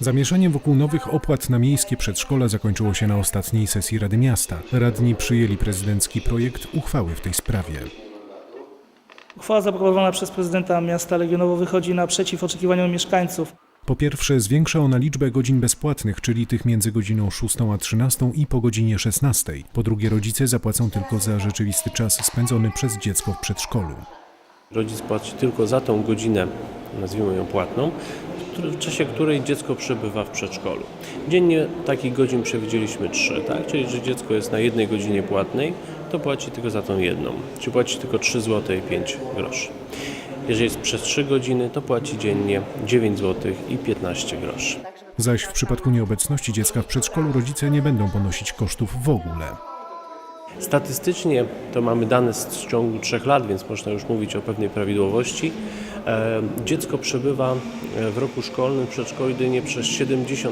Zamieszanie wokół nowych opłat na miejskie przedszkola zakończyło się na ostatniej sesji Rady Miasta. Radni przyjęli prezydencki projekt uchwały w tej sprawie. Uchwała zaproponowana przez prezydenta miasta Legionowo wychodzi naprzeciw oczekiwaniom mieszkańców. Po pierwsze, zwiększa ona liczbę godzin bezpłatnych, czyli tych między godziną 6 a 13 i po godzinie 16. Po drugie, rodzice zapłacą tylko za rzeczywisty czas spędzony przez dziecko w przedszkolu. Rodzic płaci tylko za tą godzinę, nazwijmy ją płatną, w czasie której dziecko przebywa w przedszkolu. Dziennie takich godzin przewidzieliśmy trzy, tak? czyli że dziecko jest na jednej godzinie płatnej, to płaci tylko za tą jedną, czyli płaci tylko 3 zł i 5 groszy. Jeżeli jest przez 3 godziny, to płaci dziennie 9 zł i 15 groszy. Zaś w przypadku nieobecności dziecka w przedszkolu rodzice nie będą ponosić kosztów w ogóle. Statystycznie to mamy dane z ciągu trzech lat, więc można już mówić o pewnej prawidłowości. E, Dziecko przebywa e, w roku szkolnym w przedszkolu jedynie przez 70%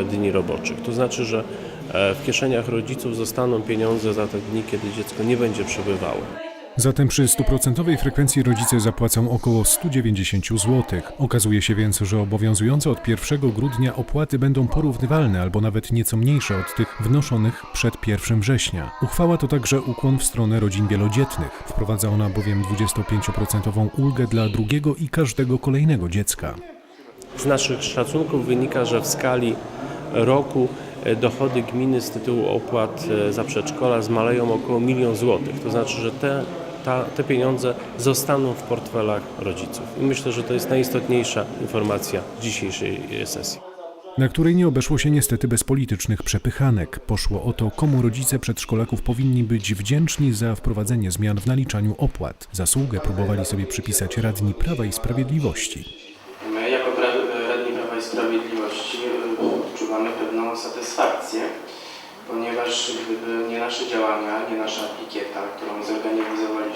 e, dni roboczych. To znaczy, że w kieszeniach rodziców zostaną pieniądze za te dni, kiedy dziecko nie będzie przebywało. Zatem przy stuprocentowej frekwencji rodzice zapłacą około 190 zł. Okazuje się więc, że obowiązujące od 1 grudnia opłaty będą porównywalne albo nawet nieco mniejsze od tych wnoszonych przed 1 września. Uchwała to także ukłon w stronę rodzin wielodzietnych. Wprowadza ona bowiem 25% ulgę dla drugiego i każdego kolejnego dziecka. Z naszych szacunków wynika, że w skali roku e, dochody gminy z tytułu opłat e, za przedszkola zmaleją około milion złotych. To znaczy, że te, ta, te pieniądze zostaną w portfelach rodziców. I myślę, że to jest najistotniejsza informacja dzisiejszej e, sesji. na której nie obeszło się niestety bez politycznych przepychanek. Poszło o to, komu rodzice przedszkolaków powinni być wdzięczni za wprowadzenie zmian w naliczaniu opłat. Zasługę próbowali sobie przypisać radni Prawa i Sprawiedliwości. My jako pra- Radni Prawa i Sprawiedliwości y, odczuwamy pewną satysfakcję, ponieważ gdyby nie nasze działania, nie nasza pikieta, którą zorganizowaliśmy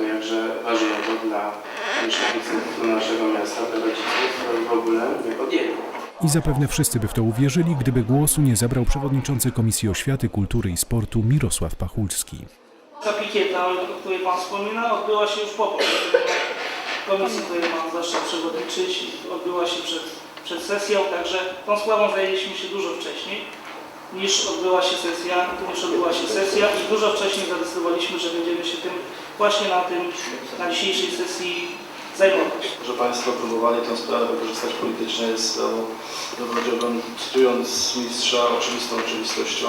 tematu jakże ważnego dla mieszkańców naszego miasta, dla rodziców w ogóle nie podjęli. I zapewne wszyscy by w to uwierzyli, gdyby głosu nie zabrał przewodniczący Komisji Oświaty, Kultury i Sportu Mirosław Pachulski. Ta pikieta, o której Pan wspomina, odbyła się już po komisji, której Pan zaszczyt przewodniczyć. Odbyła się przed, przed sesją, także tą sprawą zajęliśmy się dużo wcześniej niż odbyła się sesja, niż odbyła się sesja i dużo wcześniej zadecydowaliśmy, że będziemy się tym właśnie na tym, na dzisiejszej sesji zajmować. że Państwo próbowali tę sprawę wykorzystać politycznie jest to, powiedziałbym, cytując mistrza, oczywistą oczywistością.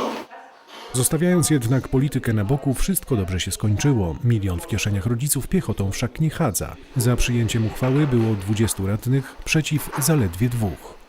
Zostawiając jednak politykę na boku, wszystko dobrze się skończyło. Milion w kieszeniach rodziców piechotą wszak nie chadza. Za przyjęciem uchwały było 20 radnych, przeciw zaledwie dwóch.